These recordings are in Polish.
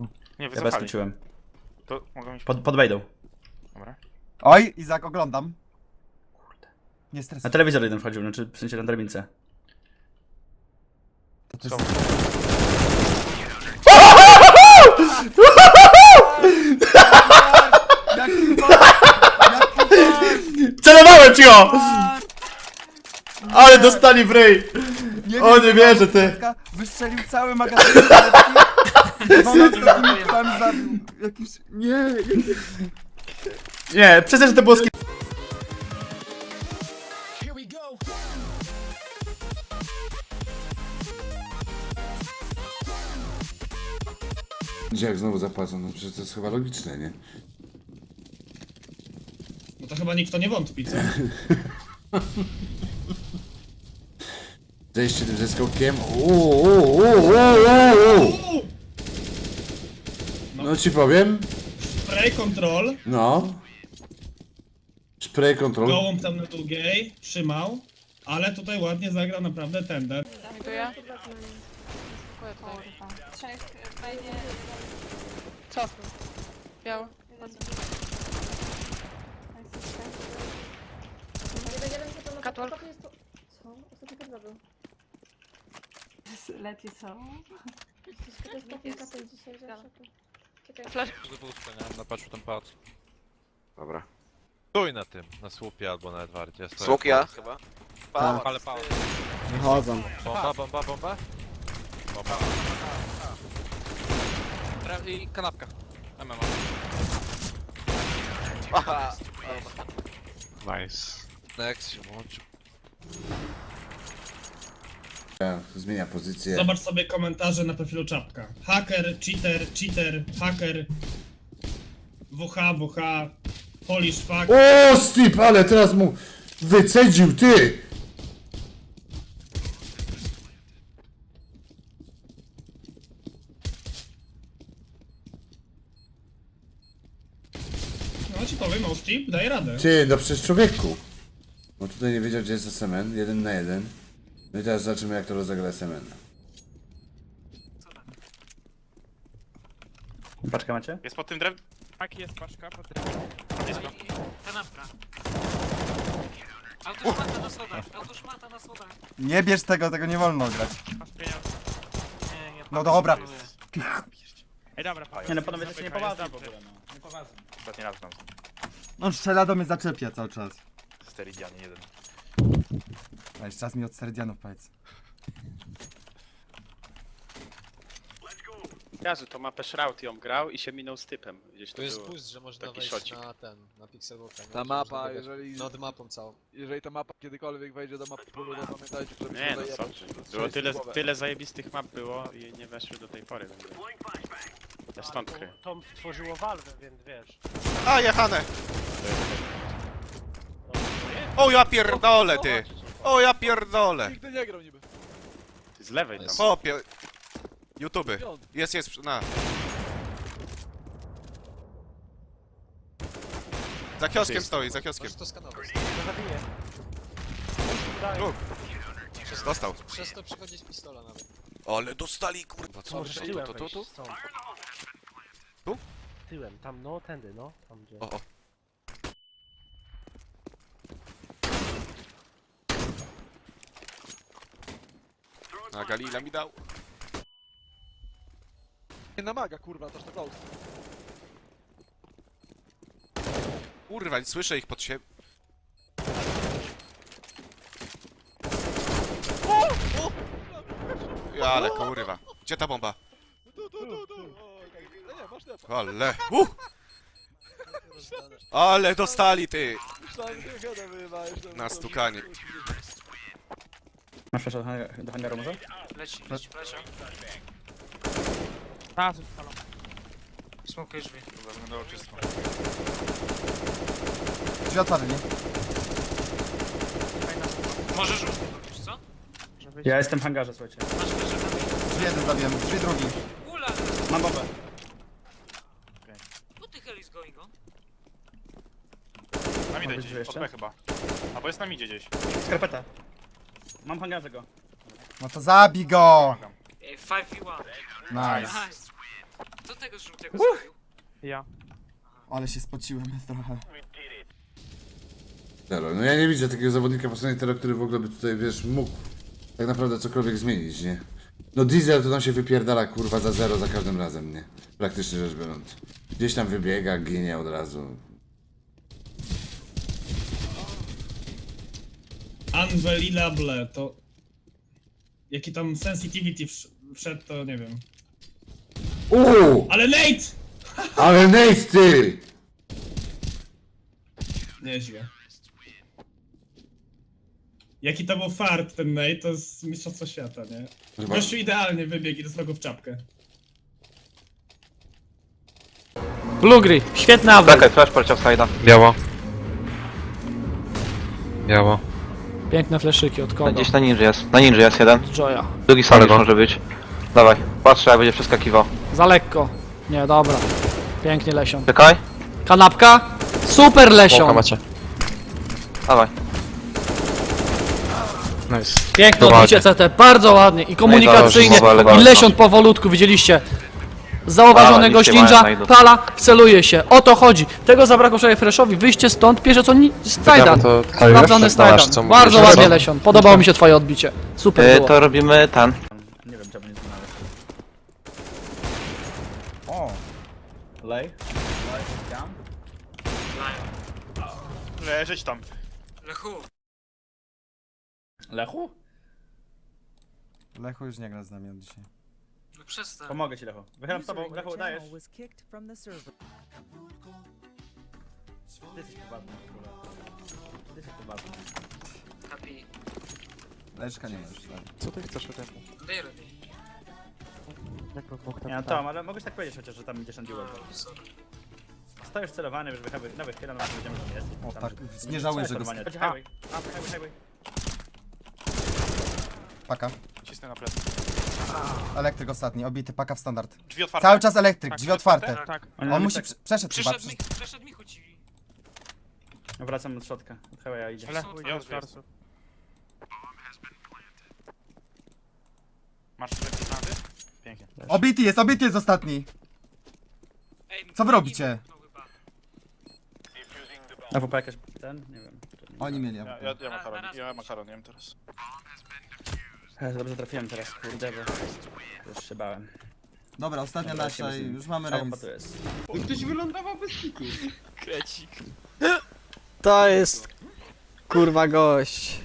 smoku. Nie, Ja wycofali. skróciłem. To mogą iść... Pod, pod wejdą. Dobra. Oj, Izak, oglądam. Nie Na stresuj. telewizor jeden wchodził, znaczy w sensie na drabince. To ty Co? Jaki bar! Jaki Celowałem ci go! bar! Ale dostali w ryj! Nie O, wiem, nie wierzę, ty. Kotka Wystrzelił cały magazyn. Dwunastki tam zabił. Jakiś... Nie, Nie, to, że to było sk- Gdzie jak znowu zapłacą? No przecież to jest chyba logiczne, nie? No to chyba nikt w to nie wątpi, co? Zejście tym ze skokiem. Uuu, uuu, uuu, uuu, uuu. No ci powiem. Spray control, No. Spray control. gołąb tam na długiej, trzymał, ale tutaj ładnie zagrał naprawdę tender. Dziękuję. Trzech wejdzie. Co? Biały. Katol. Co? Ostatni kadra był. Leci są. To jest ostatni kapel dzisiaj zawsze. tu. Czekaj. Flash. Nie? Na patrzu ten patrz. Dobra. Stój na tym, na słupie albo na Edwardzie. stoję. Ja chyba. Pałac. Ale pałac. Wychodzą. Bomba, bomba, bomba. Bomba. Tra- I kanapka. MMA. Aha. Nice. Next się włączył. Zmienia pozycję. Zobacz sobie komentarze na profilu Czapka. Hacker, cheater, cheater, hacker, WH, WH, Polish fuck. O, Steve, ale teraz mu wycedził, ty! No ci powiem, Ostip, daj radę. Ty, no przecież człowieku. Bo tutaj nie wiedział, gdzie jest SMN. Jeden na jeden. No i teraz zobaczymy, jak to rozegra SMN. Paczkę macie? Jest pod tym drew... Tak jest paszka, Jest go. Kanapka. Autoszmata na schodach, autoszmata na schodach. Nie bierz tego, tego nie wolno grać. Masz pieniądze. Nie, nie. No dobra. Ej, dobra, Nie no, panowie, to się nie poważnie w ogóle, no. Nie poważnie. Ostatni raz tam. On strzela do mnie, zaczepia cały czas. Steridianie jeden. A jeszcze raz mi od Serdianów powiedz. Jazu, to mapę Shroud ją grał i się minął z typem. Gdzieś to, To jest było. boost, że można Taki wejść szocik. na ten, na pixelwalka. Ta mapa, jeżeli, Nad mapą całą. jeżeli ta mapa kiedykolwiek wejdzie do mapy to pamiętajcie, żeby Nie no co? Było tyle, tyle zajebistych map było i nie weszły do tej pory. Więc... Ja stąd kryję. To stworzyło Valve, więc wiesz. A, jechane! O ja pierdolę ty! O ja pierdolę! Nigdy nie grał niby. Z lewej tam. O pier... YouTube. Jest, jest, na. Za kioskiem stoi, za kioskiem. Możesz to skanować. To zabiję. Tu. Dostał. Przez to przychodzi z pistola nawet. Ale dostali kurwa, co? Możesz Tu, tyłem tu, tu, wejść tu? stąd. Tu? Tyłem, tam no, tędy no. Tam gdzie. O, o. A Galila mi dał. Nie namaga, kurwa, toż to ghost. Kurwa, nie słyszę ich pod siebie. Ja, ale kurwa. Gdzie ta bomba? Tu, tu, tu, tu. O, okej. Nie, masz lepa. Ale. Uh! Ale dostali ty! Myślałem, że gada wyjebałeś. Na to- stukanie. Masz flasza do hang- do hangaru może? Leci, leci, leci. A, tu palą. Smokuj drzwi. Chyba wyglądało czysto. Drzwi otwarli. Możesz rzucić, co? Żeby Ja jestem w hangarze, słuchajcie. Masz wyżej. Drzwi jeden zabiłem, drzwi drugi. Ula! Mam bombę. What the hell is going on? Na midzie być gdzieś, jeszcze? pod B chyba. Albo jest na midzie gdzieś. Skarpeta. Mam hangarze go. No to zabij go! Pomagam. Ej, 5v1. Nice. Nice. To tego żółtego zrobił? Ja. Ale się spociłem trochę. Tero. No ja nie widzę takiego zawodnika po stronie Tero, który w ogóle by tutaj, wiesz, mógł tak naprawdę cokolwiek zmienić, nie? No Diesel to tam się wypierdala kurwa za zero za każdym razem, nie? Praktycznie rzecz biorąc. Gdzieś tam wybiega, ginie od razu. Unbelievable, to... Jaki tam sensitivity wsz- wszedł, to nie wiem. Uuu! Ale Nate! Ale Nate ty! Nieźle. Jaki to był fart ten Nate, to jest mistrzostwo świata, nie? Chyba- Gościu idealnie wybiegł i dostał go w czapkę. Blugry, świetny update. Czekaj, flash poleciał z hajda. Biało. Biało. Piękne fleszyki od kogo? Gdzieś na ninja jest. Na ninja jest jeden. Joya. Drugi sam może być. Dawaj, patrzę jak będzie przeskakiwał. Za lekko. Nie, dobra. Pięknie lesion. Czekaj. Kanapka? Super lesion. macie. Dawaj. Nice. Piękne odbicie CT, bardzo ładnie i komunikacyjnie. dobrze, elegancko. I lesion powolutku, widzieliście. Mają, znajdą. pala, celuje się. O to chodzi. Tego zabrakło wczoraj Freshowi. Wyjście stąd, pierwsze co ni- Snajdan. Sprawdzony Snajdan. Bardzo ładnie lesion. Podobało mi się twoje odbicie. Super Y, było. to robimy ten. Nie wiem, czemu nie znaleźć. O! Lej. Leżeć tam. Lechu, Lechu? Lechu już nie gra z nami od dzisiaj. No przestań. Pomogę ci, Lechu. Wychylam z tobą, Lechu, dajesz. Ty jesteś poważny, kurwa. Ty jesteś poważny. Happy. Leszka nie ma już. tak. Co ty chcesz ode mnie? Daj ready. Nie no Tom, ale mogłeś tak powiedzieć chociaż, że tam idziesz na dziurę. Sorry. Stoisz celowany, już wychylam, nawet chwilę, nawet wiedziałem, że jest. O, Tam, tak, nie żałuję, że jest go Chodź, highway. A, highway, highway. Paka. Cisnę na plecy. Elektryk ostatni, obity, paka w standard. Drzwi otwarte. Cały czas elektryk, drzwi otwarte. Tak. Oni On mi musi, tak- prze- przeszedł chyba. Przyszedł mi, przeszedł mi chodzi. Wracam od środka. Od highwaya idzie. Lechu, Ja już jest. Masz granaty? Pięknie. Obity jest, obity jest ostatni. Ej, Co wy robicie? no chyba. A WP jakaś ten? Nie wiem. Oni mieli. Ja, ja, ja makaron, ja makaron jem teraz. Dobrze trafiłem teraz, kurde, bo już się bałem. Dobra, ostatnia Dobra, nasza i już mamy A remis. bomba tu jest. Krecik. To jest kurwa gość.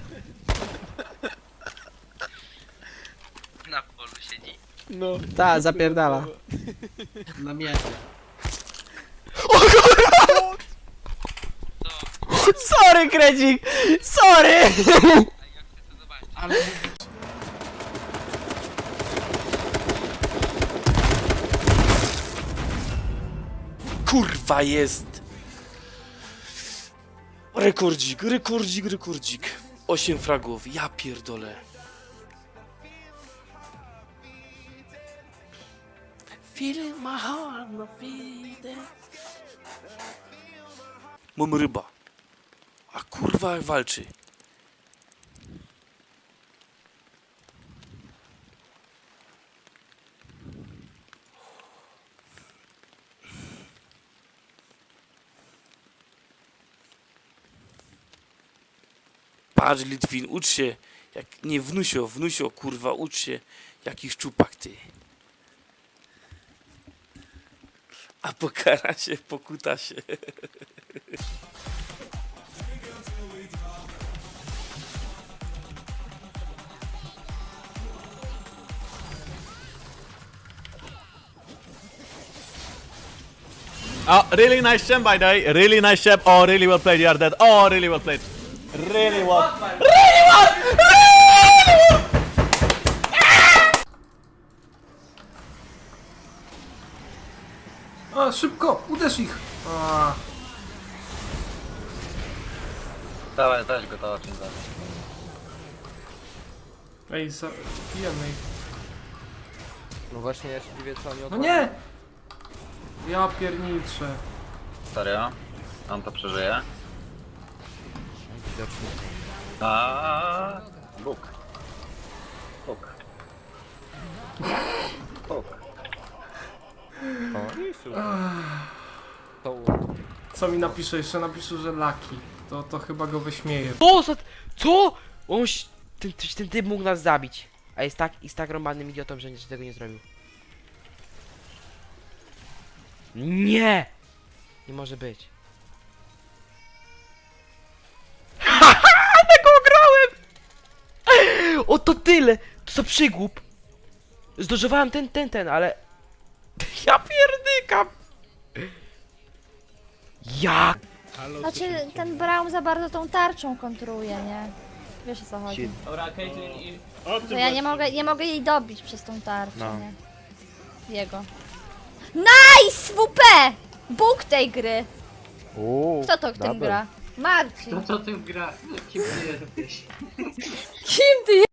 Na polu siedzi. No. Ta, zapierdala. Na mnie. Sorry, Krecik! Sorry! Ale Kurwa jest! Rekordzik, rekordzik, rekordzik. 8 fragów, ja pierdolę. Feeling my heart. Mam ryba. A kurwa walczy. Patrz Litwin, ucz się. Jak, nie wnusio, wnusio, kurwa, ucz się. Jaki szczupak ty. A pokara się, pokuta się. Oh, really nice jump by the way. Really nice jump. Oh, really well played. You are dead. Oh, really well played. Really well. A, szybko, uderz ich. A. Dawaj, weź go, to czym dalej. Ej, zabijemy ich. No właśnie, ja się dziwię, co oni No nie! Ja pierniczę. Serio? On to przeżyje? widocznie. A Bóg. Bóg. Bóg. O. To... Co mi napisze? Jeszcze napisze, że Laki. To, to chyba go wyśmieje. Co? Co? On... Ten, ten, ten typ mógł nas zabić. A jest tak, jest tak romanym idiotą, że nic tego nie zrobił. Nie! Nie może być. O to tyle! To za przygłup! Zdążowałem ten, ten, ten, ale... Ja pierdykam! Jak? Znaczy, ten Braum za bardzo tą tarczą kontruje, nie? Wiesz o co chodzi. Dobra, Caitlyn i... Że ja nie mogę, nie mogę jej dobić przez tą tarczę, No. nie? Jego. Nice! WP! Bóg tej gry! Kto to w tym gra? Marcin. Co ty gra? Kim ty jesteś? Kim ty